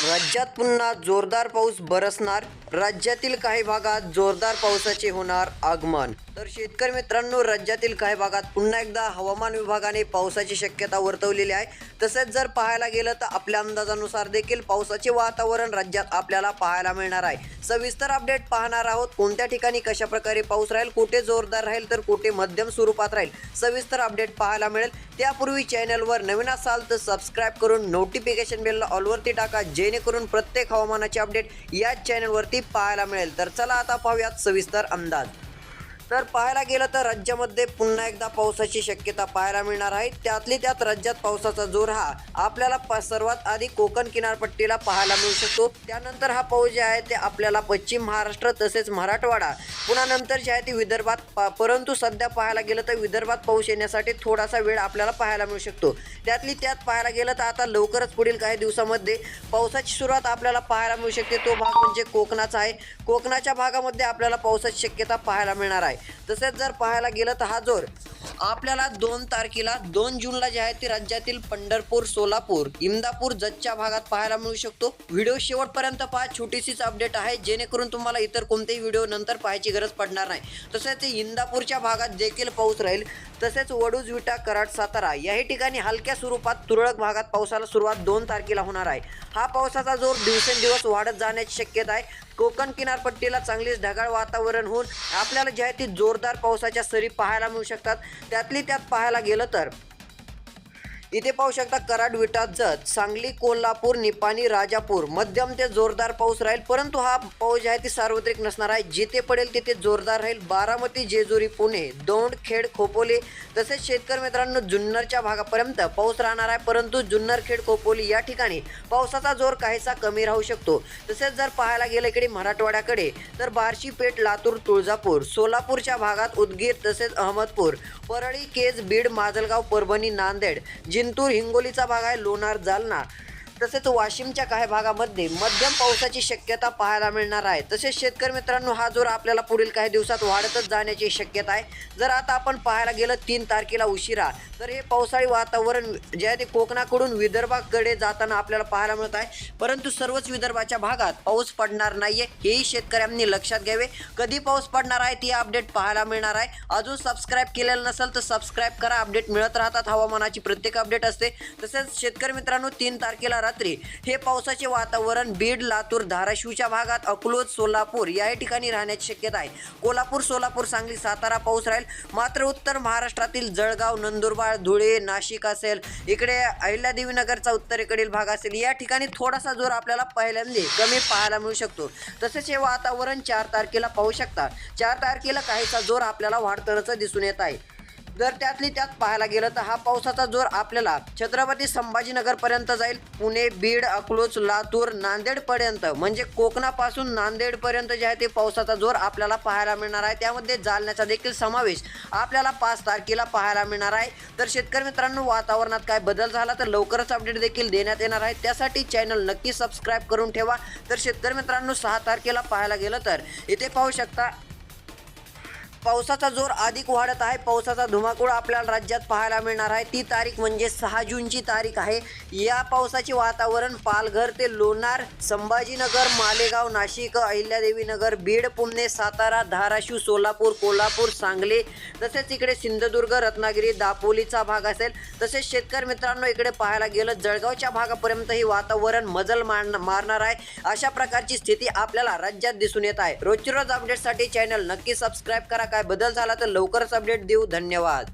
राज्यात पुन्हा जोरदार पाऊस बरसणार? राज्यातील काही भागात जोरदार पावसाचे होणार आगमन. तर शेतकरी मित्रांनो राज्यातील काही भागात पुन्हा एकदा हवामान विभागाने पावसाची शक्यता वर्तवलेली आहे. तसेच जर पाहायला गेलं तर आपल्या अंदाजानुसार देखील पावसाचे वातावरण राज्यात आपल्याला पाहायला मिळणार आहे. सविस्तर अपडेट पाहणार आहोत कोणत्या ठिकाणी कशा प्रकारे पाऊस राहील कुठे जोरदार राहील तर कुठे मध्यम स्वरूपात राहील सविस्तर अपडेट पाहायला मिळेल. त्यापूर्वी चॅनलवर नवीन असाल तर सबस्क्राईब करून नोटिफिकेशन बेलला ऑलवरती टाका जेणेकरून प्रत्येक हवामानाचे अपडेट याच चॅनलवरती पाहायला मिळेल. तर चला आता पाहूयात सविस्तर अंदाज. तर पाहायला गेलं तर राज्यामध्ये पुन्हा एकदा पावसाची शक्यता पाहायला मिळणार आहे. त्यातली त्यात राज्यात पावसाचा जोर हा आपल्याला सर्वात आधी कोकण किनारपट्टीला पाहायला मिळू शकतो. त्यानंतर हा पाऊस जे आहे ते आपल्याला पश्चिम महाराष्ट्र तसेच मराठवाडा पुन्हा नंतर जे आहे ते विदर्भात परंतु सध्या पाहायला गेलं तर विदर्भात पाऊस येण्यासाठी थोडासा वेळ आपल्याला पाहायला मिळू शकतो. त्यातली त्यात पाहायला गेलं तर आता लवकरच पुढील काही दिवसामध्ये पावसाची सुरुवात आपल्याला पाहायला मिळू शकते. तो भाग म्हणजे कोकणाचा आहे. कोकणाच्या भागामध्ये आपल्याला पावसाची शक्यता पाहायला मिळणार आहे. तसेच जर पाहायला गेलं तर हा जोर आपल्याला दोन तारखेला दोन जूनला जे आहे ते राज्यातील पंढरपूर सोलापूर इंदापूर जतच्या भागात पाहायला मिळू शकतो. व्हिडिओ शेवटपर्यंत पहा. छोटीशीच अपडेट आहे. जेणेकरून तुम्हाला इतर कोणतेही व्हिडिओ नंतर पाहायची गरज पडणार नाही. तसेच इंदापूरच्या भागात देखील पाऊस राहील. तसेच वडूज विटा कराड सातारा याही ठिकाणी हलक्या स्वरूपात तुरळक भागात पावसाला सुरुवात दोन तारखेला होणार आहे. हा पावसाचा जोर दिवसेंदिवस वाढत जाण्याची शक्यता आहे. कोकण किनारपट्टीला चांगलीच ढगाळ वातावरण होऊन आपल्याला जे आहे ती जोरदार पावसाच्या सरी पाहायला मिळू शकतात. त्यातली त्यात पाहायला गेलं तर इथे पाहू शकता कराड विटा जत सांगली कोल्हापूर निपाणी राजापूर. मध्यम ते जोरदार पाऊस राहील परंतु हा पाऊस आहे ती सार्वत्रिक नसणार आहे. जिथे पडेल तिथे जोरदार राहील. बारामती जेजुरी पुणे दौंड खेड खोपोली तसेच शेतकरी मित्रांनो जुन्नरच्या भागापर्यंत पाऊस राहणार आहे. परंतु जुन्नर खेड खोपोली या ठिकाणी पावसाचा जोर काहीसा कमी राहू शकतो. तसेच जर पाहायला गेलं इकडे मराठवाड्याकडे तर बार्शी पेठ लातूर तुळजापूर सोलापूरच्या भागात उदगीर तसेच अहमदपूर परळी केज बीड माजलगाव परभणी नांदेड जिंतूर हिंगोलीचा भाग आहे लोणार जालना. तसेच वाशिमच्या काही भागामध्ये मध्यम पावसाची शक्यता पाहायला मिळणार आहे. तसेच शेतकरी मित्रांनो हा जोर आपल्याला पुढील काही दिवसात वाढतच जाण्याची शक्यता आहे. जर आता आपण पाहायला गेलं तीन तारखेला उशिरा तर हे पावसाळी वातावरण जे आहे ते कोकणाकडून विदर्भाकडे जाताना आपल्याला पाहायला मिळत आहे. परंतु सर्वच विदर्भाच्या भागात पाऊस पडणार नाहीये हेही शेतकऱ्यांनी लक्षात घ्यावे. कधी पाऊस पडणार आहे ती अपडेट पाहायला मिळणार आहे. अजून सबस्क्राईब केलेलं नसेल तर सबस्क्राईब करा. अपडेट मिळत राहतात हवामानाची प्रत्येक अपडेट असते. तसेच शेतकरी मित्रांनो तीन तारखेला रात्री. हे पावसाचे वातावरण बीड लातूर धाराशिवच्या भागात अकलोज सोलापूर या ठिकाणी राहण्याची शक्यता आहे. कोल्हापूर सोलापूर सांगली सातारा पाऊस राहील. मात्र उत्तर महाराष्ट्रातील जळगाव नंदुरबार धुळे नाशिक असेल. इकडे अहिल्यादेवी नगरचा उत्तरेकडील भाग असेल. या ठिकाणी थोडासा जोर आपल्याला पहिल्यांदा कमी पाहायला मिळू शकतो. तसेच हे वातावरण चार तारखेला पाहू शकता. चार तारखेला काहीसा जोर आपल्याला वाढतानाचा दिसून येत आहे. जर त्यातली त्यात पाहायला गेलं तर हा पावसाचा जोर आपल्याला छत्रपती संभाजीनगरपर्यंत जाईल. पुणे बीड अकलूज लातूर नांदेडपर्यंत. म्हणजे कोकणापासून नांदेडपर्यंत जे आहे ते पावसाचा जोर आपल्याला पाहायला मिळणार आहे. त्यामध्ये जालन्याचा देखील समावेश आपल्याला पाच तारखेला पाहायला मिळणार आहे. तर शेतकरी मित्रांनो वातावरणात काय बदल झाला तर लवकरच अपडेट देखील देण्यात येणार आहे. त्यासाठी चॅनल नक्की सबस्क्राईब करून ठेवा. तर शेतकरी मित्रांनो सहा तारखेला पाहायला गेलं तर इथे पाहू शकता पावसाचा जोर अधिक वाढत आहे. पावसाचा धुमाकूळ आपल्याला राज्यात पाहायला मिळणार आहे. ती तारीख म्हणजे सहा जूनची तारीख आहे. या पावसाचे वातावरण पालघर ते लोणार संभाजीनगर मालेगाव नाशिक अहिल्यादेवीनगर बीड पुणे सातारा धाराशिव सोलापूर कोल्हापूर सांगली तसेच इकडे सिंधुदुर्ग रत्नागिरी दापोलीचा भाग असेल. तसेच शेतकरी मित्रांनो इकडे पाहायला गेलं जळगावच्या भागापर्यंत हे वातावरण मजल मार मारणार आहे. अशा प्रकारची स्थिती आपल्याला राज्यात दिसून येत आहे. रोजची रोज अपडेटसाठी चॅनल नक्की सबस्क्राईब करा काय बदल झाला तर लवकरच अपडेट देऊ. धन्यवाद.